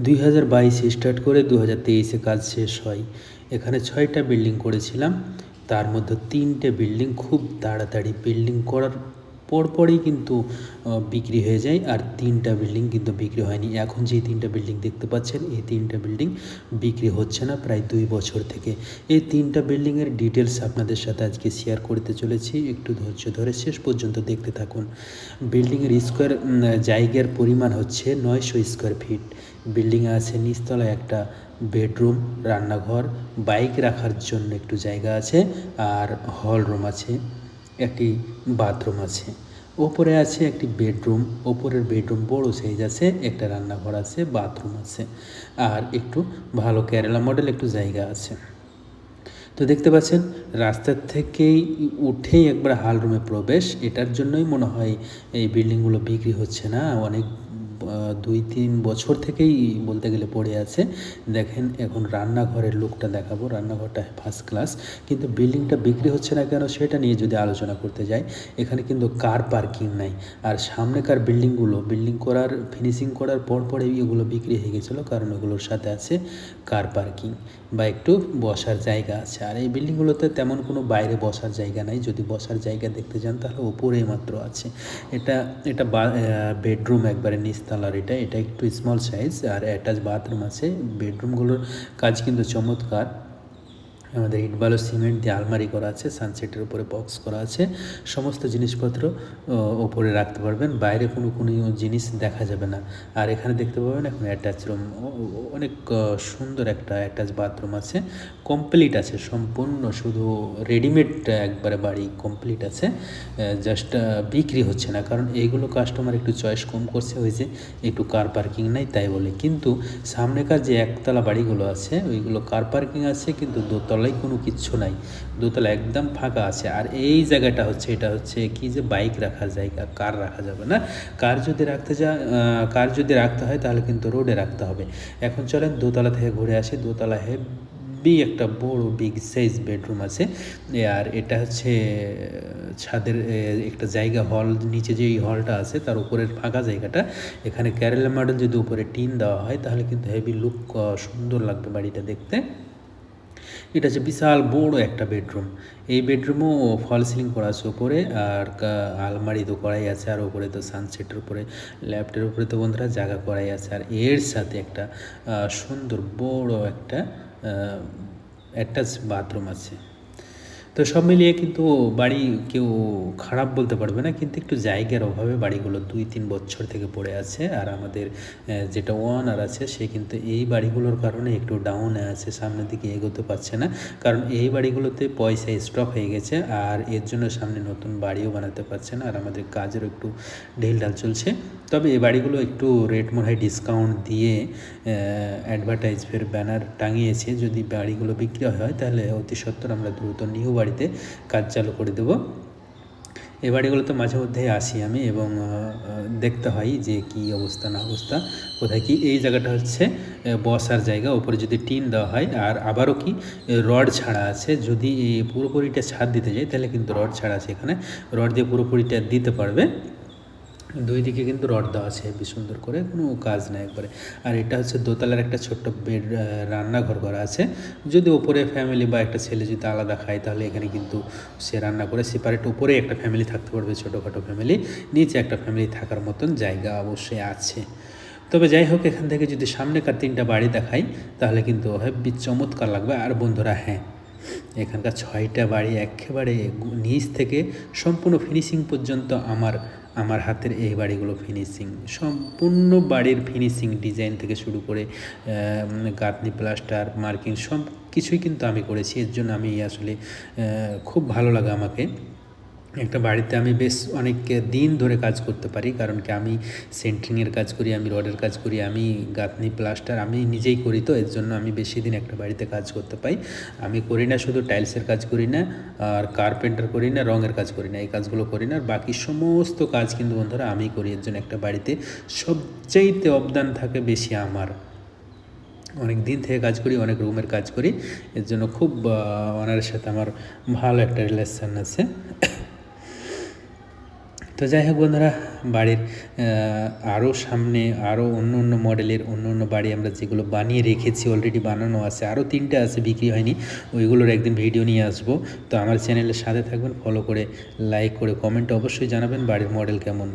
দুই হাজার বাইশে স্টার্ট করে দু হাজার তেইশে কাজ শেষ হয়। এখানে ছয়টা বিল্ডিং করেছিলাম। তার মধ্যে তিনটে বিল্ডিং খুব তাড়াতাড়ি বিল্ডিং করার পরপরই কিন্তু বিক্রি হয়ে যায়। আর তিনটা বিল্ডিং কিন্তু বিক্রি হয়নি। এখন যে তিনটা বিল্ডিং দেখতে পাচ্ছেন, এই তিনটা বিল্ডিং বিক্রি হচ্ছে না প্রায় দুই বছর থেকে। এই তিনটা বিল্ডিংয়ের ডিটেলস আপনাদের সাথে আজকে শেয়ার করতে চলেছি। একটু ধৈর্য ধরে শেষ পর্যন্ত দেখতে থাকুন। বিল্ডিংয়ের স্কোয়ার জায়গার পরিমাণ হচ্ছে নয়শো স্কোয়ার ফিট। বিল্ডিংয়ে আছে নিচতলায় একটা বেডরুম, রান্নাঘর, বাইক রাখার জন্য একটু জায়গা আছে, আর হল রুম আছে। একটি বাথরুম আছে। ওপরে আছে একটি বেডরুম, ওপরের বেডরুম বড় সাইজ আছে, একটা রান্নাঘর আছে, বাথরুম আছে, আর একটু ভালো কেরালা মডেল একটু জায়গা আছে। তো দেখতে পাচ্ছেন, রাস্তার থেকেই উঠেই একবার হাল রুমে প্রবেশ, এটার জন্যই মনে হয় এই বিল্ডিংগুলো বিক্রি হচ্ছে না, অনেক দুই তিন বছর থেকেই বলতে গেলে পড়ে আছে। দেখেন, এখন রান্নাঘরের লুকটা দেখাবো। রান্নাঘরটা ফার্স্ট ক্লাস কিন্তু বিল্ডিংটা বিক্রি হচ্ছে না কেন সেটা নিয়ে যদি আলোচনা করতে যাই, এখানে কিন্তু কার পার্কিং নাই। আর সামনেকার বিল্ডিংগুলো বিল্ডিং করার ফিনিশিং করার পর পরেই এগুলো বিক্রি হয়ে গেছিল, কারণ ওগুলোর সাথে আছে কার পার্কিং বা একটু বসার জায়গা আছে। আর এই বিল্ডিংগুলোতে তেমন কোনো বাইরে বসার জায়গা নাই। যদি বসার জায়গা দেখতে যান, তাহলে ওপরেই মাত্র আছে। এটা এটা বেডরুম একবারে নিচতলার এটা এটা একটু স্মল সাইজ আর অ্যাটাচ বাথরুম আছে। বেডরুমগুলোর কাজ কিন্তু চমৎকার। আমাদের ইট বালু, সিমেন্ট দিয়ে আলমারি করা আছে সানসেটের উপরে বক্স করা আছে। সমস্ত জিনিসপত্র ওপরে রাখতে পারবেন, বাইরে কোনো কোনো জিনিস দেখা যাবে না। আর এখানে দেখতে পাবেন এখন অ্যাটাচ রুম অনেক সুন্দর একটা অ্যাটাচ বাথরুম আছে। কমপ্লিট আছে, সম্পূর্ণ শুধু রেডিমেড একবারে বাড়ি কমপ্লিট আছে। জাস্ট বিক্রি হচ্ছে না, কারণ এইগুলো কাস্টমার একটু চয়েস কম করছে, ওই যে একটু কার পার্কিং নাই তাই বলে। কিন্তু সামনেকার যে একতলা বাড়িগুলো আছে, ওইগুলো কার পার্কিং আছে, কিন্তু দোতলায় কোনো কিচ্ছু নাই। দোতলা একদম ফাঁকা আছে। আর এই জায়গাটা হচ্ছে, এটা হচ্ছে কি যে বাইক রাখার জায়গা, কার রাখা যাবে না? কার যদি রাখতে যা কার যদি রাখতে হয় তাহলে কিন্তু রোডে রাখতে হবে। এখন চলেন দোতলা থেকে ঘুরে আসি। দোতলা হেভি একটা বড়, বিগ সাইজ বেডরুম আছে। আর এটা হচ্ছে, ছাদের একটা জায়গা হল, নিচে যে হলটা আছে তার উপরের ফাঁকা জায়গাটা। এখানে কেরালা মডেল যদি উপরে টিন দেওয়া হয় তাহলে কিন্তু হেভি লুক সুন্দর লাগবে বাড়িটা দেখতে। এটা হচ্ছে বিশাল বড় একটা বেডরুম। এই বেডরুমও ফল সিলিং করা আছে ওপরে, আর আলমারি তো করাই আছে, আর ওপরে তো সানসেটের উপরে ল্যাপটের উপরে তো বন্ধুরা জায়গা করাই আছে। আর এর সাথে একটা সুন্দর বড় একটা অ্যাটাচ বাথরুম আছে। তো সব মিলিয়ে কিন্তু বাড়ি কেউ খারাপ বলতে পারবে না, কিন্তু একটু জায়গার অভাবে বাড়িগুলো দুই তিন বছর থেকে পড়ে আছে আর আমাদের যেটা ওয়ানার আছে সে কিন্তু এই বাড়িগুলোর কারণে একটু ডাউনে আছে, সামনের দিকে এগোতে পারছে না। কারণ এই বাড়িগুলোতে পয়সা স্টক হয়ে গেছে আর এর জন্য সামনে নতুন বাড়িও বানাতে পারছে না আর আমাদের কাজেরও একটু ঢিলঢাল চলছে। তবে এই বাড়িগুলো একটু রেট মনে হয় ডিসকাউন্ট দিয়ে অ্যাডভার্টাইজ ফের ব্যানার টাঙিয়েছে। যদি বাড়িগুলো বিক্রি হয়, তাহলে অতি সত্বর আমরা দ্রুত নিউ বাড়িতে কাজ চালু করে দেবো। এই বাড়িগুলোতে মাঝে মধ্যেই আসি আমি এবং দেখতে হয় যে কি অবস্থা, না অবস্থা, কোথায় কি। এই জায়গাটা হচ্ছে বসার জায়গা। ওপরে যদি টিন দেওয়া হয়, আর আবারও কি, রড ছাড়া আছে। যদি পুরোপুরিটা ছাদ দিতে যাই, তাহলে কিন্তু রড ছাড়া আছে এখানে। রড দিয়ে পুরোপুরিটা দিতে পারবে। দুই দিকে কিন্তু রড দেওয়া আছে হেবি সুন্দর করে, কোনো কাজ নেই একবারে। আর এটা হচ্ছে দোতলার একটা ছোট্ট বেড রান্নাঘর করা আছে। যদি ওপরে ফ্যামিলি বা একটা ছেলে যদি আলাদা খায়, তাহলে এখানে কিন্তু সে রান্না করে সেপারেট উপরে একটা ফ্যামিলি থাকতে পারবে, ছোটোখাটো ফ্যামিলি নিচে একটা ফ্যামিলি থাকার মতন জায়গা অবশ্যই আছে। তবে যাই হোক, এখান থেকে যদি সামনেকার তিনটা বাড়ি দেখাই, তাহলে কিন্তু হেব্বি চমৎকার লাগবে। আর বন্ধুরা হ্যাঁ এখানকার ছয়টা বাড়ি একেবারে নিচ থেকে সম্পূর্ণ ফিনিশিং পর্যন্ত আমার আমার হাতের এই বাড়িগুলো ফিনিশিং সম্পূর্ণ বাড়ির ফিনিশিং ডিজাইন থেকে শুরু করে গাঁথনি প্লাস্টার মার্কিং সব কিছুই কিন্তু আমি করেছি। এর জন্য আমি আসলে খুব ভালো লাগে আমাকে। একটা বাড়িতে আমি বেশ অনেক দিন ধরে কাজ করতে পারি, কারণ কি আমি সেন্ট্রিংয়ের কাজ করি, আমি রডের কাজ করি, আমি গাঁথনি প্লাস্টার আমি নিজেই করি তো, এর জন্য আমি বেশি দিন একটা বাড়িতে কাজ করতে পাই। আমি করি না শুধু টাইলসের কাজ করি না, আর কার্পেন্টার করি না, রঙের কাজ করি না, এই কাজগুলো করি না, আর বাকি সমস্ত কাজ কিন্তু বন্ধুরা আমি করি, এর জন্য একটা বাড়িতে সবচাইতে অবদান থাকে বেশি আমার। অনেক দিন থেকে কাজ করি, অনেক রুমের কাজ করি, এর জন্য খুব ওনার সাথে আমার ভালো একটা রিলেশন আছে। তো যাই হোক বন্ধুরা, বাড়ির আরও সামনে আরও অন্য অন্য মডেলের অন্য অন্য বাড়ি আমরা যেগুলো বানিয়ে রেখেছি অলরেডি বানানো আছে আরও তিনটে আছে বিক্রি হয়নি, ওইগুলোর একদিন ভিডিও নিয়ে আসব। তো আমার চ্যানেলের সাথে থাকবেন ফলো করে লাইক করে কমেন্ট অবশ্যই জানাবেন, বাড়ির মডেল কেমন।